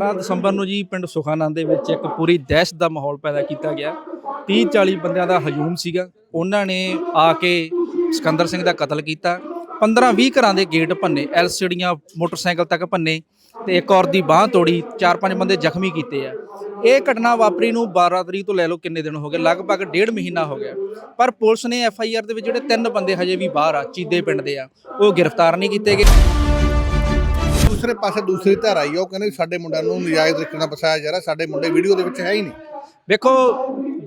12 ਦਸੰਬਰ ਨੂੰ ਜੀ ਪਿੰਡ ਸੁਖਾਨੰਦ ਦੇ ਵਿੱਚ ਇੱਕ ਪੂਰੀ ਦਹਿਸ਼ਤ ਦਾ ਮਾਹੌਲ ਪੈਦਾ ਕੀਤਾ ਗਿਆ। 30 40 ਬੰਦਿਆਂ ਦਾ ਹਜੂਮ ਸੀਗਾ। ਉਹਨਾਂ ਨੇ ਆ ਕੇ ਸਿਕੰਦਰ ਸਿੰਘ ਦਾ ਕਤਲ ਕੀਤਾ। 15 20 ਘਰਾਂ ਦੇ ਗੇਟ ਭੰਨੇ, ਐਲਸੀਡੀਆਂ, ਮੋਟਰਸਾਈਕਲ ਤੱਕ ਭੰਨੇ ਤੇ ਇੱਕ ਔਰ ਦੀ ਬਾਹ ਤੋੜੀ, ਚਾਰ ਪੰਜ ਬੰਦੇ ਜ਼ਖਮੀ ਕੀਤੇ ਆ। ਇਹ ਘਟਨਾ ਵਾਪਰੀ ਨੂੰ 12 ਤਰੀਕ ਤੋਂ ਲੈ ਲਓ ਕਿੰਨੇ ਦਿਨ ਹੋ ਗਏ, ਲਗਭਗ ਡੇਢ ਮਹੀਨਾ ਹੋ ਗਿਆ। ਪਰ ਪੁਲਿਸ ਨੇ ਐਫ ਆਈ ਆਰ ਦੇ ਵਿੱਚ ਜਿਹੜੇ ਤਿੰਨ ਬੰਦੇ ਹਜੇ ਵੀ ਬਾਹਰ ਆ, ਚੀਦੇ ਪਿੰਡ ਦੇ ਆ, ਉਹ ਗ੍ਰਿਫਤਾਰ ਨਹੀਂ ਕੀਤੇ ਗਏ। ਦੂਸਰੇ ਪਾਸੇ ਦੂਸਰੀ ਧਾਰਾ ਆਈ ਆ, ਉਹ ਕਹਿੰਦੇ ਵੀ ਸਾਡੇ ਮੁੰਡਿਆਂ ਨੂੰ ਨਜਾਇਜ਼ ਤਰੀਕੇ ਨਾਲ ਫਸਾਇਆ ਜਾ ਰਿਹਾ ਸਾਡੇ ਮੁੰਡੇ ਵੀਡੀਓ ਦੇ ਵਿੱਚ ਹੈ ਹੀ ਨਹੀਂ। ਵੇਖੋ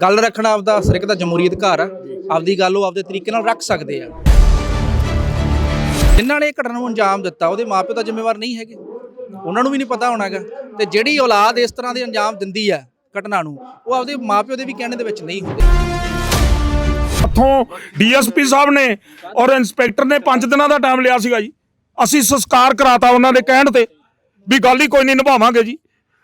ਗੱਲ ਰੱਖਣਾ ਆਪਦਾ ਹਰ ਇੱਕ ਦਾ ਜਮਹੂਰੀ ਅਧਿਕਾਰ ਆ ਆਪਦੀ ਗੱਲ ਉਹ ਆਪਦੇ ਤਰੀਕੇ ਨਾਲ ਰੱਖ ਸਕਦੇ ਆ। ਜਿਨ੍ਹਾਂ ਨੇ ਇਹ ਘਟਨਾ ਨੂੰ ਅੰਜਾਮ ਦਿੱਤਾ ਉਹਦੇ ਮਾਪਿਓ ਤਾਂ ਜ਼ਿੰਮੇਵਾਰ ਨਹੀਂ ਹੈਗੇ। ਉਹਨਾਂ ਨੂੰ ਵੀ ਨਹੀਂ ਪਤਾ ਹੋਣਾਗਾ ਤੇ ਜਿਹੜੀ ਔਲਾਦ ਇਸ ਤਰ੍ਹਾਂ ਦੇ ਅੰਜਾਮ ਦਿੰਦੀ ਆ ਘਟਨਾ ਨੂੰ ਉਹ ਆਪਦੇ ਮਾਪਿਓ ਦੇ ਵੀ ਕਹਿਣੇ ਦੇ ਵਿੱਚ ਨਹੀਂ ਹੁੰਦੇ। ਉੱਥੋਂ ਡੀਐਸਪੀ ਸਾਹਿਬ ਨੇ ਔਰ ਇੰਸਪੈਕਟਰ ਨੇ 5 ਦਿਨਾਂ ਦਾ ਟਾਈਮ ਲਿਆ ਸੀਗਾ ਜੀ। ਅਸੀਂ ਸੰਸਕਾਰ ਕਰਾਤਾ ਉਹਨਾਂ ਦੇ ਕਹਿਣ ਤੇ ਵੀ ਗੱਲ ਹੀ ਕੋਈ ਨਹੀਂ ਨਿਭਾਵਾਂਗੇ ਜੀ।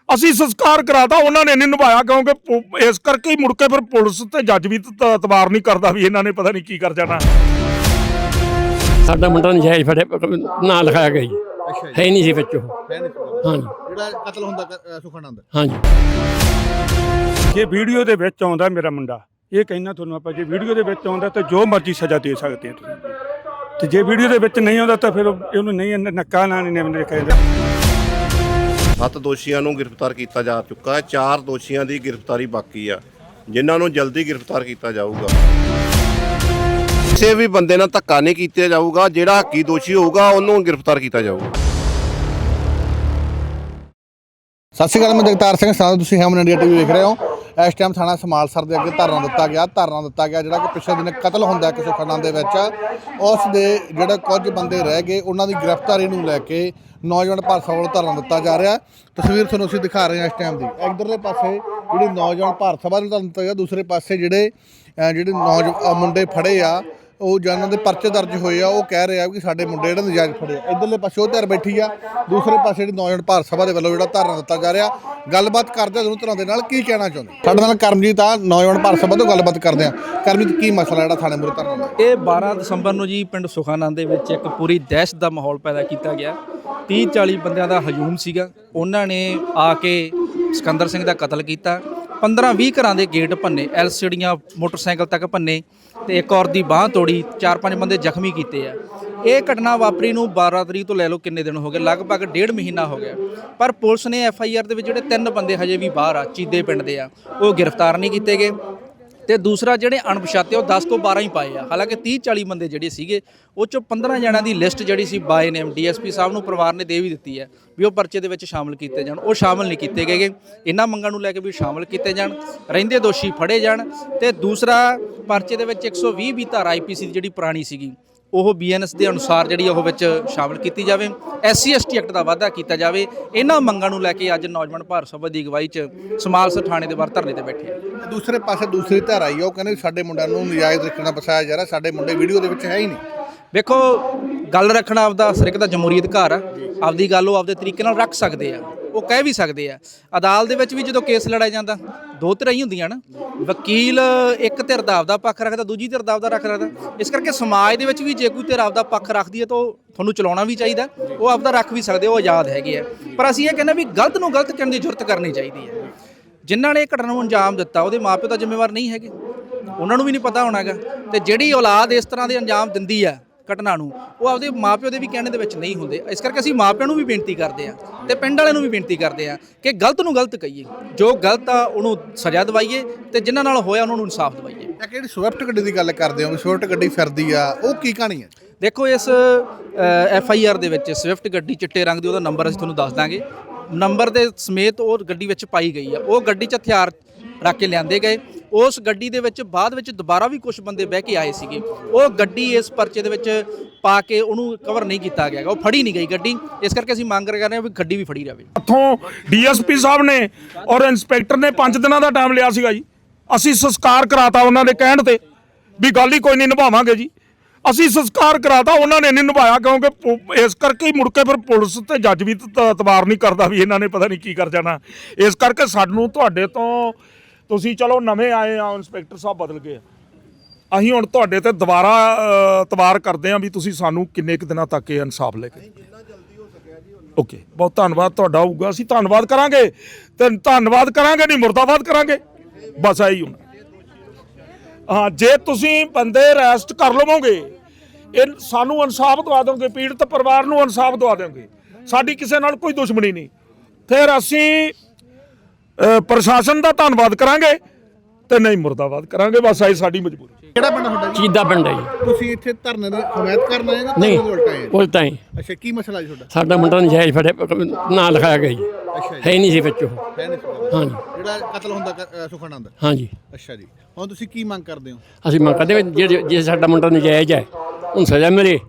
ਅਸੀਂ ਸੰਸਕਾਰ ਕਰਾਤਾ ਉਹਨਾਂ ਨੇ ਨਹੀਂ ਨਿਭਾਇਆ ਕਿਉਂਕਿ ਇਸ ਕਰਕੇ ਹੀ ਮੁੜ ਕੇ ਫਿਰ ਪੁਲਿਸ ਤੇ ਜੱਜ ਵੀ ਤ- ਇਤਬਾਰ ਨਹੀਂ ਕਰਦਾ ਵੀ ਇਹਨਾਂ ਨੇ ਪਤਾ ਨਹੀਂ ਕੀ ਕਰ ਜਾਣਾ। ਸਾਡਾ ਮੁੰਡਾ ਨਜਾਇਜ਼ ਫੜਿਆ ਨਾਂ ਲਿਖਾਇਆ ਗਿਆ ਜੀ। ਅੱਛਾ ਹੈ ਨਹੀਂ ਸੀ ਵਿੱਚ ਉਹ। ਹੈ ਨਹੀਂ ਹਾਂਜੀ। ਜਿਹੜਾ ਕਤਲ ਹੁੰਦਾ ਸੁਖਾਨੰਦ। ਹਾਂਜੀ। ਜੇ ਵੀਡੀਓ ਦੇ ਵਿੱਚ ਆਉਂਦਾ ਮੇਰਾ ਮੁੰਡਾ ਇਹ ਕਹਿਣਾ ਤੁਹਾਨੂੰ ਆਪਾਂ ਜੇ ਵੀਡੀਓ ਦੇ ਵਿੱਚ ਆਉਂਦਾ ਤਾਂ ਜੋ ਮਰਜ਼ੀ ਸਜ਼ਾ ਦੇ ਸਕਦੇ ਆ ਤੁਸੀਂ। ਤੇ ਜੇ ਵੀਡੀਓ ਦੇ ਵਿੱਚ ਨਹੀਂ ਆਉਂਦਾ ਤਾਂ ਫਿਰ ਇਹਨੂੰ ਨਹੀਂ ਨੱਕਾ ਨਾ ਨਹੀਂ ਨੇ ਕਹਿੰਦੇ ਸੱਤ ਦੋਸ਼ੀਆਂ ਨੂੰ ਗ੍ਰਿਫਤਾਰ ਕੀਤਾ ਜਾ ਚੁੱਕਾ ਹੈ ਚਾਰ ਦੋਸ਼ੀਆਂ ਦੀ ਗ੍ਰਿਫਤਾਰੀ ਬਾਕੀ ਆ ਜਿਨ੍ਹਾਂ ਨੂੰ ਜਲਦੀ ਗ੍ਰਿਫਤਾਰ ਕੀਤਾ ਜਾਊਗਾ। ਕਿਸੇ ਵੀ ਬੰਦੇ ਨਾਲ ਧੱਕਾ ਨਹੀਂ ਕੀਤਾ ਜਾਊਗਾ ਜਿਹੜਾ ਹੱਕੀ ਦੋਸ਼ੀ ਹੋਊਗਾ ਉਹਨੂੰ ਗ੍ਰਿਫਤਾਰ ਕੀਤਾ ਜਾਊਗਾ। ਸਤਿ ਸ਼੍ਰੀ ਅਕਾਲ ਮੈਂ ਜਗਤਾਰ ਸਿੰਘ ਸਾਹ ਤੁਸੀਂ ਹੈਮਨ ਇੰਡੀਆ ਟੀਵੀ ਦੇਖ ਰਹੇ ਹੋ। ਇਸ ਟਾਈਮ ਥਾਣਾ ਸਮਾਲਸਰ ਦੇ ਅੱਗੇ ਧਰਨਾ ਦਿੱਤਾ ਗਿਆ। ਧਰਨਾ ਦਿੱਤਾ ਗਿਆ ਜਿਹੜਾ ਕਿ ਪਿਛਲੇ ਦਿਨ ਕਤਲ ਹੁੰਦਾ ਕਿਸੇ ਸੁਖਾਨੰਦ ਦੇ ਵਿੱਚ। ਉਸ ਦੇ ਜਿਹੜੇ ਕੁਝ ਬੰਦੇ ਰਹਿ ਗਏ, ਉਹਨਾਂ ਦੀ ਗ੍ਰਿਫਤਾਰੀ ਨੂੰ ਲੈ ਕੇ ਨੌਜਵਾਨ ਭਾਰਤ ਵੱਲੋਂ ਧਰਨਾ ਦਿੱਤਾ ਜਾ ਰਿਹਾ ਤਸਵੀਰ ਤੁਹਾਨੂੰ ਅਸੀਂ ਦਿਖਾ ਰਹੇ ਹਾਂ ਇਸ ਟਾਈਮ ਦੀ। ਇਧਰਲੇ ਪਾਸੇ ਜਿਹੜੀ ਨੌਜਵਾਨ ਭਾਰਤ ਸਭਾ ਨੂੰ ਧਰਨਾ ਦਿੱਤਾ ਗਿਆ, ਦੂਸਰੇ ਪਾਸੇ ਜਿਹੜੇ ਜਿਹੜੇ ਨੌਜਵਾਨ ਮੁੰਡੇ ਫੜੇ ਆ ਉਹ ਜਾਨਾਂ ਦੇ ਪਰਚੇ ਦਰਜ ਹੋਏ ਆ, ਉਹ ਕਹਿ ਰਹੇ ਆ ਕਿ ਸਾਡੇ ਮੁੰਡੇ ਜਿਹੜੇ ਨਜਾਇਜ਼ ਫੜੇ ਆ। ਇਧਰਲੇ ਪਾਸੇ ਉਹ ਧਿਰ ਬੈਠੀ ਆ, ਦੂਸਰੇ ਪਾਸੇ ਜਿਹੜੀ ਨੌਜਵਾਨ ਭਾਰਤ ਸਭਾ ਦੇ ਵੱਲੋਂ ਜਿਹੜਾ ਧਰਨਾ ਦਿੱਤਾ ਜਾ ਰਿਹਾ, ਗੱਲਬਾਤ ਕਰਦੇ ਆ ਦੋਨੋਂ ਤਰ੍ਹਾਂ ਦੇ ਨਾਲ ਕੀ ਕਹਿਣਾ ਚਾਹੁੰਦੇ? ਸਾਡੇ ਨਾਲ ਕਰਮਜੀਤ ਆ, ਨੌਜਵਾਨ ਭਾਰਤ ਸਭਾ ਤੋਂ ਗੱਲਬਾਤ ਕਰਦੇ ਆ। ਕਰਮਜੀਤ, ਕੀ ਮਸਲਾ ਜਿਹੜਾ ਥਾਣੇ ਮੁਰੇ ਧਰਨਾ ਦਾ ਇਹ 12 ਦਸੰਬਰ ਨੂੰ ਜੀ ਪਿੰਡ ਸੁਖਾਨੰਦ ਦੇ ਵਿੱਚ ਇੱਕ ਪੂਰੀ ਦਹਿਸ਼ਤ ਦਾ ਮਾਹੌਲ ਪੈਦਾ ਕੀਤਾ ਗਿਆ। 30 40 ਬੰਦਿਆਂ ਦਾ ਹਜੂਮ ਸੀਗਾ। ਉਹਨਾਂ ਨੇ ਆ ਕੇ ਸਿਕੰਦਰ ਸਿੰਘ ਦਾ ਕਤਲ ਕੀਤਾ। 15 20 ਘਰਾਂ ਦੇ ਗੇਟ ਭੰਨੇ ਐਲਸੀਡੀਆਂ ਮੋਟਰਸਾਈਕਲ ਤੱਕ ਭੰਨੇ ਤੇ ਇੱਕ ਔਰ ਦੀ ਬਾਹ ਤੋੜੀ, ਚਾਰ ਪੰਜ ਬੰਦੇ ਜ਼ਖਮੀ ਕੀਤੇ ਆ। ਇਹ ਘਟਨਾ ਵਾਪਰੀ ਨੂੰ 12 ਤਰੀਕ ਤੋਂ ਲੈ ਲਓ ਕਿੰਨੇ ਦਿਨ ਹੋ ਗਏ, ਲਗਭਗ ਡੇਢ ਮਹੀਨਾ ਹੋ ਗਿਆ। ਪਰ ਪੁਲਿਸ ਨੇ ਐਫ ਆਈ ਆਰ ਦੇ ਵਿੱਚ ਜਿਹੜੇ ਤਿੰਨ ਬੰਦੇ ਹਜੇ ਵੀ ਬਾਹਰ ਆ, ਚੀਦੇ ਪਿੰਡ ਦੇ ਆ, ਉਹ ਗ੍ਰਿਫਤਾਰ ਨਹੀਂ ਕੀਤੇ ਗਏ। ਤੇ ਦੂਸਰਾ ਜਿਹੜੇ ਅਣਪਛਾਤੇ ਉਹ 10 ਤੋਂ 12 ਹੀ ਪਾਏ ਆ। ਹਾਲਾਂਕਿ 30 40 ਬੰਦੇ ਜਿਹੜੇ ਸੀਗੇ, ਉਹ ਚੋਂ 15 ਜਣਿਆਂ ਦੀ ਲਿਸਟ ਜਿਹੜੀ ਸੀ ਬਾਏ ਨੇਮ ਡੀਐਸਪੀ ਸਾਹਿਬ ਨੂੰ ਪਰਿਵਾਰ ਨੇ ਦੇ ਵੀ ਦਿੱਤੀ ਹੈ ਵੀ ਉਹ ਪਰਚੇ ਦੇ ਵਿੱਚ ਸ਼ਾਮਲ ਕੀਤੇ ਜਾਣ। ਉਹ ਸ਼ਾਮਲ ਨਹੀਂ ਕੀਤੇ ਗਏਗੇ ਇਹਨਾਂ ਮੰਗਾਂ ਨੂੰ ਲੈ ਕੇ ਵੀ ਸ਼ਾਮਲ ਕੀਤੇ ਜਾਣ, ਰਹਿੰਦੇ ਦੋਸ਼ੀ ਫੜੇ ਜਾਣ ਤੇ ਦੂਸਰਾ ਪਰਚੇ ਦੇ ਵਿੱਚ 120 ਵੀ ਧਾਰਾ ਆਈਪੀਸੀ ਦੀ ਜਿਹੜੀ ਪੁਰਾਣੀ ਸੀਗੀ ਉਹ ਬੀਐਨਐਸ ਦੇ ਅਨੁਸਾਰ ਜਿਹੜੀ ਉਹ ਵਿੱਚ ਸ਼ਾਮਲ ਕੀਤੀ ਜਾਵੇ। ਐਸਸੀ ਐਸਟੀ ਐਕਟ ਦਾ ਵਾਅਦਾ ਕੀਤਾ ਜਾਵੇ। ਇਹਨਾਂ ਮੰਗਾਂ ਨੂੰ ਲੈ ਕੇ ਅੱਜ ਨੌਜਵਾਨ ਭਾਰਤ ਸਭਾ ਦੀ ਅਗਵਾਈ 'ਚ ਸਮਾਲਸਰ ਥਾਣੇ ਦੇ ਬਾਹਰ ਧਰਨੇ ਤੇ ਬੈਠੇ ਆ। ਦੂਸਰੇ ਪਾਸੇ ਦੂਸਰੀ ਧਾਰਾ ਆਈ ਆ, ਉਹ ਕਹਿੰਦੇ ਸਾਡੇ ਮੁੰਡਿਆਂ ਨੂੰ ਨਜਾਇਜ਼ ਨਾਲ ਫਸਾਇਆ ਜਾ ਰਿਹਾ ਸਾਡੇ ਮੁੰਡੇ ਵੀਡੀਓ ਦੇ ਵਿੱਚ ਹੈ ਹੀ ਨਹੀਂ। ਵੇਖੋ ਗੱਲ ਰੱਖਣਾ ਆਪਦਾ ਹਰ ਇੱਕ ਦਾ ਜਮਹੂਰੀ ਅਧਿਕਾਰ ਆ। ਆਪਦੀ ਗੱਲ ਉਹ ਆਪਦੇ ਤਰੀਕੇ ਨਾਲ ਰੱਖ ਸਕਦੇ ਆ। ਉਹ ਕਹਿ ਵੀ ਸਕਦੇ ਆ। ਅਦਾਲਤ ਦੇ ਵਿੱਚ ਵੀ ਜਦੋਂ ਕੇਸ ਲੜਾਇਆ ਜਾਂਦਾ, ਦੋ ਧਿਰਾਂ ਹੀ ਹੁੰਦੀਆਂ ਨਾ। ਵਕੀਲ ਇੱਕ ਧਿਰ ਦਾ ਆਪਦਾ ਪੱਖ ਰੱਖਦਾ, ਦੂਜੀ ਧਿਰ ਦਾ ਆਪਦਾ ਰੱਖ ਰੱਖਦਾ। ਇਸ ਕਰਕੇ ਸਮਾਜ ਦੇ ਵਿੱਚ ਵੀ ਜੇ ਕੋਈ ਧਿਰ ਆਪਦਾ ਪੱਖ ਰੱਖਦੀ ਹੈ ਤਾਂ ਉਹ ਤੁਹਾਨੂੰ ਚਲਾਉਣਾ ਵੀ ਚਾਹੀਦਾ। ਉਹ ਆਪਦਾ ਰੱਖ ਵੀ ਸਕਦੇ, ਉਹ ਆਜ਼ਾਦ ਹੈਗੇ ਆ। ਪਰ ਅਸੀਂ ਇਹ ਕਹਿੰਦੇ ਵੀ ਗਲਤ ਨੂੰ ਗਲਤ ਕਰਨ ਦੀ ਜ਼ਰੂਰਤ ਕਰਨੀ ਚਾਹੀਦੀ ਹੈ। ਜਿਨ੍ਹਾਂ ਨੇ ਇਹ ਘਟਨਾ ਨੂੰ ਅੰਜਾਮ ਦਿੱਤਾ, ਉਹਦੇ ਮਾਪਿਓ ਤਾਂ ਜ਼ਿੰਮੇਵਾਰ ਨਹੀਂ ਹੈਗੇ। ਉਹਨਾਂ ਨੂੰ ਵੀ ਨਹੀਂ ਪਤਾ ਹੋਣਾਗਾ ਤੇ ਜਿਹੜੀ ਔਲਾਦ ਇਸ ਤਰ੍ਹਾਂ ਦੇ ਅੰਜਾਮ ਦਿੰਦੀ ਆ ਘਟਨਾ ਨੂੰ ਉਹ ਆਪਦੇ ਮਾਪਿਓ ਦੇ ਵੀ ਕਹਿਣੇ ਦੇ ਵਿੱਚ ਨਹੀਂ ਹੁੰਦੇ। ਇਸ ਕਰਕੇ ਅਸੀਂ ਮਾਪਿਆਂ ਨੂੰ ਵੀ ਬੇਨਤੀ ਕਰਦੇ ਆ ਤੇ ਪਿੰਡ ਵਾਲਿਆਂ ਨੂੰ ਵੀ ਬੇਨਤੀ ਕਰਦੇ ਆ ਕਿ ਗਲਤ ਨੂੰ ਗਲਤ ਕਹੀਏ। ਜੋ ਗਲਤ ਆ ਉਹਨੂੰ ਸਜ਼ਾ ਦਿਵਾਈਏ ਤੇ ਜਿਨ੍ਹਾਂ ਨਾਲ ਹੋਇਆ ਉਹਨਾਂ ਨੂੰ ਇਨਸਾਫ ਦਿਵਾਈਏ। ਇਹ ਕਿਹੜੀ ਸਵਿਫਟ ਗੱਡੀ ਦੀ ਗੱਲ ਕਰਦੇ ਹੋ? ਸਵਿਫਟ ਗੱਡੀ ਫਿਰਦੀ ਆ ਉਹ ਕੀ ਕਹਾਣੀ ਹੈ? ਦੇਖੋ ਇਸ ਐਫ ਆਈ ਆਰ ਦੇ ਵਿੱਚ ਸਵਿਫਟ ਗੱਡੀ ਚਿੱਟੇ ਰੰਗ ਦੀ ਉਹਦਾ ਨੰਬਰ ਅਸੀਂ ਤੁਹਾਨੂੰ ਦੱਸ ਦਾਂਗੇ। ਨੰਬਰ ਦੇ ਸਮੇਤ ਉਹ ਗੱਡੀ ਵਿੱਚ ਪਾਈ ਗਈ ਆ। ਉਹ ਗੱਡੀ 'ਚ ਹਥਿਆਰ ਰੱਖ ਕੇ ਲਿਆਂਦੇ ਗਏ। ਉਸ ਗੱਡੀ ਦੇ ਵਿੱਚ ਬਾਅਦ ਵਿੱਚ ਦੁਬਾਰਾ ਵੀ ਕੁਝ ਬੰਦੇ ਬਹਿ ਕੇ ਆਏ ਸੀਗੇ। ਉਹ ਗੱਡੀ ਇਸ ਪਰਚੇ ਦੇ ਵਿੱਚ ਪਾ ਕੇ ਉਹਨੂੰ ਕਵਰ ਨਹੀਂ ਕੀਤਾ ਗਿਆ ਉਹ ਫੜੀ ਨਹੀਂ ਗਈ ਗੱਡੀ। ਇਸ ਕਰਕੇ ਅਸੀਂ ਮੰਗ ਰਹੇ ਹਾਂ ਵੀ ਗੱਡੀ ਵੀ ਫੜੀ ਜਾਵੇ। ਉੱਥੋਂ ਡੀਐਸਪੀ ਸਾਹਿਬ ਨੇ ਔਰ ਇੰਸਪੈਕਟਰ ਨੇ 5 ਦਿਨਾਂ ਦਾ ਟਾਈਮ ਲਿਆ ਸੀਗਾ ਜੀ। ਅਸੀਂ ਸੰਸਕਾਰ ਕਰਾਤਾ ਉਹਨਾਂ ਦੇ ਕਹਿਣ ਤੇ ਵੀ ਗੱਲ ਹੀ ਕੋਈ ਨਹੀਂ ਨਿਭਾਵਾਂਗੇ ਜੀ। ਅਸੀਂ ਸੰਸਕਾਰ ਕਰਾਤਾ, ਉਹਨਾਂ ਨੇ ਨਹੀਂ ਨਿਭਾਇਆ ਕਿਉਂਕਿ ਇਸ ਕਰਕੇ ਹੀ ਮੁੜ ਕੇ ਫਿਰ ਪੁਲਿਸ ਤੇ ਜੱਜ ਵੀ ਤ- ਨਹੀਂ ਕਰਦਾ ਵੀ ਇਹਨਾਂ ਨੇ ਪਤਾ ਨਹੀਂ ਕੀ ਕਰ ਜਾਣਾ। ਇਸ ਕਰਕੇ ਸਾਨੂੰ ਤੁਹਾਡੇ ਤੋਂ ਤੁਸੀਂ ਚਲੋ ਨਵੇਂ ਆਏ ਆ ਇੰਸਪੈਕਟਰ ਸਾਹਿਬ ਬਦਲ ਗਏ। ਅਸੀਂ ਹੁਣ ਤੁਹਾਡੇ ਤੇ ਦੁਬਾਰਾ ਇਤਬਾਰ ਕਰਦੇ ਆ ਵੀ ਤੁਸੀਂ ਸਾਨੂੰ ਕਿੰਨੇ ਕੁ ਦਿਨਾਂ ਤੱਕ ਇਹ ਇਨਸਾਫ ਲੈ ਕੇ ਓਕੇ ਬਹੁਤ ਧੰਨਵਾਦ ਤੁਹਾਡਾ ਹੋਊਗਾ। ਅਸੀਂ ਧੰਨਵਾਦ ਕਰਾਂਗੇ। ਤੇ ਧੰਨਵਾਦ ਕਰਾਂਗੇ ਨਹੀਂ ਮੁਰਦਾਬਾਦ ਕਰਾਂਗੇ। ਬਸ ਆਹੀ ਹੁਣ। ਹਾਂ ਜੇ ਤੁਸੀਂ ਬੰਦੇ ਅਰੈਸਟ ਕਰ ਲਵੋਗੇ ਇਹ ਸਾਨੂੰ ਇਨਸਾਫ ਦਵਾ ਦੋਗੇ ਪੀੜਤ ਪਰਿਵਾਰ ਨੂੰ ਇਨਸਾਫ ਦਵਾ ਦੋਗੇ ਸਾਡੀ ਕਿਸੇ ਨਾਲ ਕੋਈ ਦੁਸ਼ਮਣੀ ਨਹੀਂ। ਫਿਰ ਅਸੀਂ ਪ੍ਰਸ਼ਾਸਨ ਦਾ ਧੰਨਵਾਦ ਕਰਾਂਗੇ ਤੇ ਨਹੀਂ ਮੁਰਦਾਬਾਦ ਕਰਾਂਗੇ ਬਸ ਆਹੀ ਸਾਡੀ ਮਜਬੂਰੀ। ਕਿਹੜਾ ਪਿੰਡ ਤੁਹਾਡਾ ਜੀ? ਚੀਦਾ ਪਿੰਡ ਹੈ ਜੀ। ਤੁਸੀਂ ਇੱਥੇ ਧਰਨੇ ਦੀ ਹਮਾਇਤ ਕਰਨ ਆਏ ਜਾਂ ਨਹੀਂ ਧਰਨੇ ਦੇ ਉਲਟਾ ਆਏ ਉਲਟਾ ਹੀ। ਅੱਛਾ ਕੀ ਮਸਲਾ ਜੀ ਤੁਹਾਡਾ? ਸਾਡਾ ਮੁੰਡਾ ਨਜਾਇਜ਼ ਫੜੇ ਨਾਂ ਲਿਖਾਇਆ ਗਿਆ ਜੀ। ਅੱਛਾ ਜੀ। ਹੈ ਨਹੀਂ ਸੀ ਵਿੱਚ ਉਹ। ਹੈ ਨਹੀਂ। ਹਾਂਜੀ। ਜਿਹੜਾ ਕਤਲ ਹੁੰਦਾ ਅ, ਸੁਖਾਨੰਦ ਹਾਂਜੀ। ਅੱਛਾ ਜੀ। ਹੁਣ ਤੁਸੀਂ ਕੀ ਮੰਗ ਕਰਦੇ ਹੋ? ਅਸੀਂ ਮੰਗ ਕਰਦੇ ਵੀ ਜੇ ਜੇ ਸਾਡਾ ਮੁੰਡਾ ਨਜਾਇਜ਼ ਹੈ ਉਹਨੂੰ ਸਜ਼ਾ ਮਿਲੇ।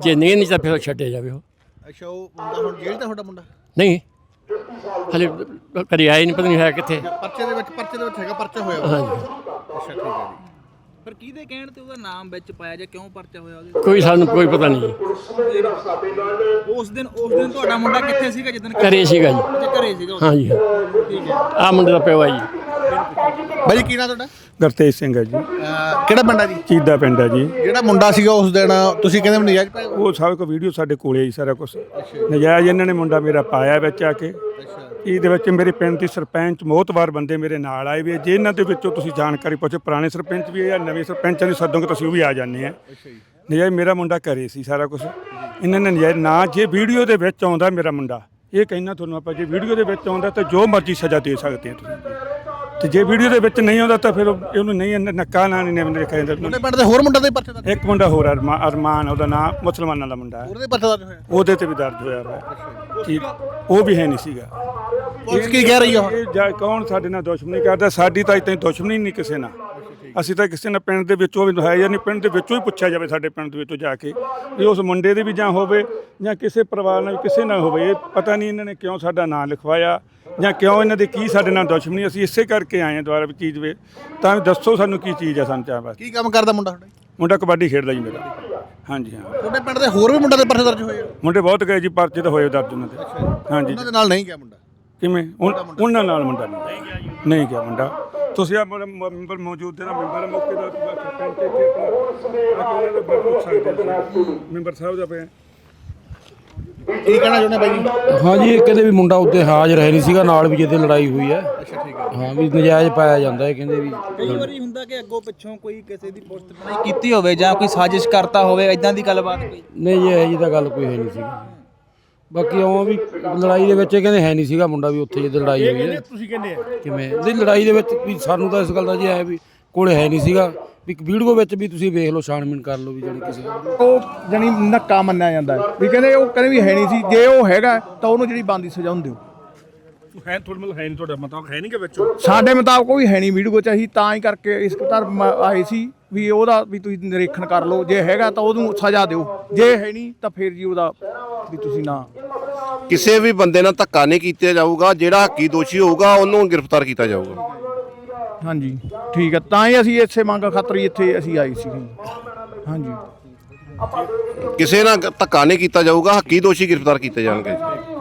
ਜੇ ਨਹੀਂ ਨਹੀਂ ਤਾਂ ਫਿਰ ਛੱਡਿਆ ਜਾਵੇ ਉਹ। ਅੱਛਾ ਉਹ ਮੁੰਡਾ ਹੁਣ ਜੇਲ੍ਹ ਦਾ ਤੁਹਾਡਾ ਮੁੰਡਾ? ਨਹੀਂ। ਹਲੇ ਕਰੀ ਆਈ ਨਹੀਂ ਪਤਾ ਨਹੀਂ ਹੈ ਕਿੱਥੇ। ਪਰਚੇ ਦੇ ਵਿੱਚ ਪਰਚੇ ਦੇ ਵਿੱਚ ਹੈਗਾ ਪਰਚਾ ਹੋਇਆ ਵਾ। ਹਾਂਜੀ। ਅੱਛਾ ਠੀਕ ਹੈ ਜੀ। ਪਰ ਕਿਹਦੇ ਕਹਿਣ ਤੇ ਉਹਦਾ ਨਾਮ ਵਿੱਚ ਪਾਇਆ ਜਾਂ ਕਿਉਂ ਪਰਚਾ ਹੋਇਆ ਉਹਦੇ? ਕੋਈ ਸਾਨੂੰ ਕੋਈ ਪਤਾ ਨਹੀਂ। ਉਸ ਦਿਨ ਉਸ ਦਿਨ ਤੁਹਾਡਾ ਮੁੰਡਾ ਕਿੱਥੇ ਸੀਗਾ ਜਿੱਦਣ ਘਰੇ ਸੀਗਾ ਜੀ। ਘਰੇ ਸੀਗਾ ਹਾਂਜੀ। ਆ ਮੁੰਡੇ ਦਾ ਪਿਓ ਹੈ ਜੀ। ਬਾਈ ਜੀ ਕੀ ਨਾਂ ਤੁਹਾਡਾ? ਗਰਤੇਜ ਸਿੰਘ ਹੈ ਜੀ। ਕਿਹੜਾ ਪਿੰਡ ਆ ਜੀ? ਚੀਦਾ ਪਿੰਡ ਹੈ ਜੀ। ਜਿਹੜਾ ਮੁੰਡਾ ਸੀਗਾ ਉਸ ਦਿਨ ਤੁਸੀਂ ਕਹਿੰਦੇ ਵੀ ਨਜਾਇਜ਼ ਪਾਇਆ ਉਹ ਸਭ ਕੋ ਵੀਡੀਓ ਸਾਡੇ ਕੋਲੇ ਹੀ ਸਾਰਾ ਕੁਝ ਨਜਾਇਜ਼ ਇਹਨਾਂ ਨੇ ਮੁੰਡਾ ਮੇਰਾ ਪਾਇਆ ਵਿੱਚ ਆ ਕੇ। ਇਹਦੇ ਵਿੱਚ ਮੇਰੇ ਪਿੰਡ ਦੀ ਸਰਪੰਚ ਮੋਹਤਵਾਰ ਬੰਦੇ ਮੇਰੇ ਨਾਲ ਆਏ ਵੀ ਆ। ਜੇ ਇਹਨਾਂ ਦੇ ਵਿੱਚੋਂ ਤੁਸੀਂ ਜਾਣਕਾਰੀ ਪੁੱਛੋ ਪੁਰਾਣੇ ਸਰਪੰਚ ਵੀ ਆ ਨਵੇਂ ਸਰਪੰਚਾਂ ਨੂੰ ਸੱਦੋਗੇ ਤੁਸੀਂ ਉਹ ਵੀ ਆ ਜਾਂਦੇ ਆ। ਨਜਾਇਜ਼ ਮੇਰਾ ਮੁੰਡਾ ਘਰੇ ਸੀ ਸਾਰਾ ਕੁਝ ਇਹਨਾਂ ਨੇ ਨਜਾਇਜ਼ ਨਾ ਜੇ ਵੀਡੀਓ ਦੇ ਵਿੱਚ ਆਉਂਦਾ ਮੇਰਾ ਮੁੰਡਾ। ਇਹ ਕਹਿਣਾ ਤੁਹਾਨੂੰ ਆਪਾਂ ਜੇ ਵੀਡੀਓ ਦੇ ਵਿੱਚ ਆਉਂਦਾ ਤਾਂ ਜੋ ਮਰਜ਼ੀ ਸਜ਼ਾ ਦੇ ਸਕਦੇ ਆ ਤੁਸੀਂ। ਤੇ ਜੇ ਵੀਡੀਓ ਦੇ ਵਿੱਚ ਨਹੀਂ ਆਉਂਦਾ ਤਾਂ ਫਿਰ ਉਹ- ਇਹਨੂੰ ਨਹੀਂ ਇਹਨੇ ਨੱਕਾ ਨਾ ਨਹੀਂ ਨੇ ਦੇਖਿਆ ਜਾਂਦਾ ਪਿੰਡ ਦੇ ਹੋਰ ਮੁੰਡਾ ਦਾ ਪਰਚਾ ਦਰਜ ਇੱਕ ਮੁੰਡਾ ਹੋਰ ਅਰਮਾ- ਅਰਮਾਨ ਉਹਦਾ ਨਾਮ ਮੁਸਲਮਾਨਾਂ ਦਾ ਮੁੰਡਾ ਹੈ। ਉਹਦੇ ਪਰਚਾ ਦਰਜ ਹੋਇਆ ਉਹਦੇ ਤੇ ਵੀ ਦਰਜ ਹੋਇਆ ਵਾ। ਠੀਕ। ਉਹ ਵੀ ਹੈ ਨਹੀਂ ਸੀਗਾ। ਪੁਲਿਸ ਕੀ ਕਹਿ ਰਹੀ ਆ ਹੁਣ? ਇਹ ਜਾ ਕੌਣ ਸਾਡੇ ਨਾਲ ਦੁਸ਼ਮਣੀ ਕਰਦਾ? ਸਾਡੀ ਤਾਂ ਇੱਥੇ ਦੁਸ਼ਮਣੀ ਨਹੀਂ ਕਿਸੇ ਨਾਲ। ਅਸੀਂ ਤਾਂ ਕਿਸੇ ਨਾਲ ਪਿੰਡ ਦੇ ਵਿੱਚੋਂ ਵੀ ਹੈ ਜਾਂ ਨਹੀਂ ਪਿੰਡ ਦੇ ਵਿੱਚੋਂ ਹੀ ਪੁੱਛਿਆ ਜਾਵੇ ਸਾਡੇ ਪਿੰਡ ਦੇ ਵਿੱਚੋਂ ਜਾ ਕੇ ਵੀ ਉਸ ਮੁੰਡੇ ਦੇ ਵੀ ਜਾਂ ਹੋਵੇ ਜਾਂ ਕਿਸੇ ਪਰਿਵਾਰ ਨਾਲ ਵੀ ਕਿਸੇ ਨਾਲ ਹੋਵੇ ਇਹ ਪਤਾ ਨਹੀਂ ਇਹਨਾਂ ਨੇ ਕਿਉਂ ਸਾਡਾ ਨਾਂ ਲਿਖਵਾਇਆ। ਜਾਂ ਕਿਉਂ ਇਹਨਾਂ ਦੀ ਕੀ ਸਾਡੇ ਨਾਲ ਦੁਸ਼ਮਣੀ ਅਸੀਂ ਇਸੇ ਕਰਕੇ ਆਏ ਹਾਂ ਦੁਆਰਾ ਵੀ ਚੀਜ਼ ਵੇ। ਤਾਂ ਦੱਸੋ ਸਾਨੂੰ ਕੀ ਚੀਜ਼ ਹੈ ਸਾਨੂੰ ਚਾਹ ਬਸ ਕੀ ਕੰਮ ਕਰਦਾ ਮੁੰਡਾ ਤੁਹਾਡਾ? ਮੁੰਡਾ ਕਬੱਡੀ ਖੇਡਦਾ ਜੀ ਮੇਰਾ। ਹਾਂਜੀ ਹਾਂ। ਤੁਹਾਡੇ ਪਿੰਡ ਦੇ ਹੋਰ ਵੀ ਮੁੰਡਾ ਦੇ ਪਰਚੇ ਦਰਜ ਹੋਏ ਆ? ਮੁੰਡੇ ਬਹੁਤ ਗਏ ਜੀ ਪਰਚੇ ਤਾਂ ਹੋਏ ਦਰਜ ਉਹਨਾਂ ਦੇ। ਹਾਂਜੀ। ਉਹਨਾਂ ਦੇ ਨਾਲ ਨਹੀਂ ਗਿਆ ਮੁੰਡਾ? ਕਿਵੇਂ? ਉਨ- ਉਹਨਾਂ ਨਾਲ ਮੁੰਡਾ ਨਹੀਂ ਨਹੀਂ ਗਿਆ ਮੁੰਡਾ। ਤੁਸੀਂ ਆ ਮੈਂਬਰ ਮੌਜੂਦ ਦੇ ਨਾ ਮੈਂਬਰ ਮੌਕੇ ਦਾ ਸਰਪੰਚ ਇੱਥੇ ਆਪਣਾ ਆ ਕੇ ਉਹਨਾਂ ਦਾ ਪੁੱਛ ਸਕਦੇ ਹਾਂ ਤੁਸੀਂ। ਮੈਂਬਰ ਸਾਹਿਬ ਦਾ ਪਿਆ। ਕੀ ਕਹਿਣਾ ਚਾਹੁੰਦੇ ਬਾਈ ਜੀ? ਹਾਂਜੀ ਇਹ ਕਹਿੰਦੇ ਵੀ ਮੁੰਡਾ ਉੱਤੇ ਹਾਜ਼ਰ ਹੈ ਨਹੀਂ ਸੀਗਾ ਨਾਲ ਵੀ ਜਿਹਦੇ ਲੜਾਈ ਹੋਈ ਹੈ। ਅੱਛਾ ਠੀਕ ਹੈ। ਹਾਂ ਵੀ ਨਜਾਇਜ਼ ਪਾਇਆ ਜਾਂਦਾ ਹੈ ਕਹਿੰਦੇ ਵੀ ਕਈ ਵਾਰੀ ਹੁੰਦਾ ਕਿ ਅੱਗੋਂ ਪਿੱਛੋਂ ਕੋਈ ਕਿਸੇ ਦੀ ਪੁਸ਼ਤ ਬਣਾਈ ਕੀਤੀ ਹੋਵੇ ਜਾਂ ਕੋਈ ਸਾਜ਼ਿਸ਼ ਕਰਤਾ ਹੋਵੇ ਇਦਾਂ ਦੀ ਗੱਲਬਾਤ ਕੋਈ? ਨਹੀਂ ਜੀ ਇਹ ਜੀ ਤਾਂ ਗੱਲ ਕੋਈ ਹੈ ਨਹੀਂ ਸੀਗੀ। ਬਾਕੀ ਉਹ ਵੀ ਲੜਾਈ ਦੇ ਵਿੱਚ ਇਹ ਕਹਿੰਦੇ ਹੈ ਨਹੀਂ ਸੀਗਾ ਮੁੰਡਾ ਵੀ ਉੱਥੇ ਜਿਹਦੇ ਲੜਾਈ ਹੋਈ ਹੈ। ਤੁਸੀਂ ਕਹਿੰਦੇ ਆ। ਕਿਵੇਂ? ਨਹੀਂ ਲੜਾਈ ਦੇ ਵਿੱਚ ਵੀ ਸਾਨੂੰ ਤਾਂ ਇਸ ਗੱਲ ਦਾ ਜੀ ਹੈ ਵੀ ਕੋਲੇ ਹੈ ਨਹੀਂ ਸੀਗਾ। ਵੀ ਵੀਡੀਓ ਵਿੱਚ ਵੀ ਤੁਸੀਂ ਵੇਖ ਲਓ ਛਾਣਬੀਣ ਕਰ ਲਓ ਵੀ ਜਿਹੜੀ ਕਿਸੇ ਉਹ ਜਣੀ ਨੱਕਾ ਮੰਨਿਆ ਜਾਂਦਾ ਹੈ। ਵੀ ਕਹਿੰਦੇ ਉਹ ਕਹਿੰਦੇ ਵੀ ਹੈ ਨਹੀਂ ਸੀ। ਜੇ ਉਹ ਹੈਗਾ ਤਾਂ ਉਹਨੂੰ ਜਿਹੜੀ ਬੰਦੀ ਸਜ਼ਾ ਹੁੰਦੀ ਦਿਓ। ਹੈ ਤੁਹਾਡੇ ਮਤਲਬ ਹੈ ਨਹੀਂ ਤੁਹਾਡਾ ਮਤਲਬ ਹੈ ਨਹੀਂ ਕਿ ਵਿੱਚ ਸਾਡੇ ਮੁਤਾਬਕ ਕੋਈ ਹੈ ਨਹੀਂ ਵੀਡੀਓ ਚ ਅਸੀਂ ਤਾਂ ਹੀ ਕਰਕੇ ਇਸ ਧਰਮ ਆਏ ਸੀ ਵੀ ਉਹਦਾ ਵੀ ਤੁਸੀਂ ਨਿਰੀਖਣ ਕਰ ਲਓ। ਜੇ ਹੈਗਾ ਤਾਂ ਉਹਨੂੰ ਸਜ਼ਾ ਦਿਓ। ਜੇ ਹੈ ਨਹੀਂ ਤਾਂ ਫਿਰ ਜੀ ਉਹਦਾ ਵੀ ਤੁਸੀਂ ਨਾ ਕਿਸੇ ਵੀ ਬੰਦੇ ਨਾਲ ਧੱਕਾ ਨਹੀਂ ਕੀਤਾ ਜਾਊਗਾ। ਜਿਹੜਾ ਹੱਕੀ ਦੋਸ਼ੀ ਹੋਊਗਾ ਉਹਨੂੰ ਗ੍ਰਿਫਤਾਰ ਕੀਤਾ ਜਾਊਗਾ। ਹਾਂਜੀ, ਠੀਕ ਹੈ ਤਾਂ ਹੀ ਅਸੀਂ ਇੱਥੇ ਮੰਗ ਖਾਤਰ ਹੀ ਇੱਥੇ ਅਸੀਂ ਆਏ ਸੀ। ਹਾਂਜੀ। ਕਿਸੇ ਨਾਲ ਧੱਕਾ ਨਹੀਂ ਕੀਤਾ ਜਾਊਗਾ, ਹੱਕੀ ਦੋਸ਼ੀ ਗ੍ਰਿਫਤਾਰ ਕੀਤੇ ਜਾਣਗੇ।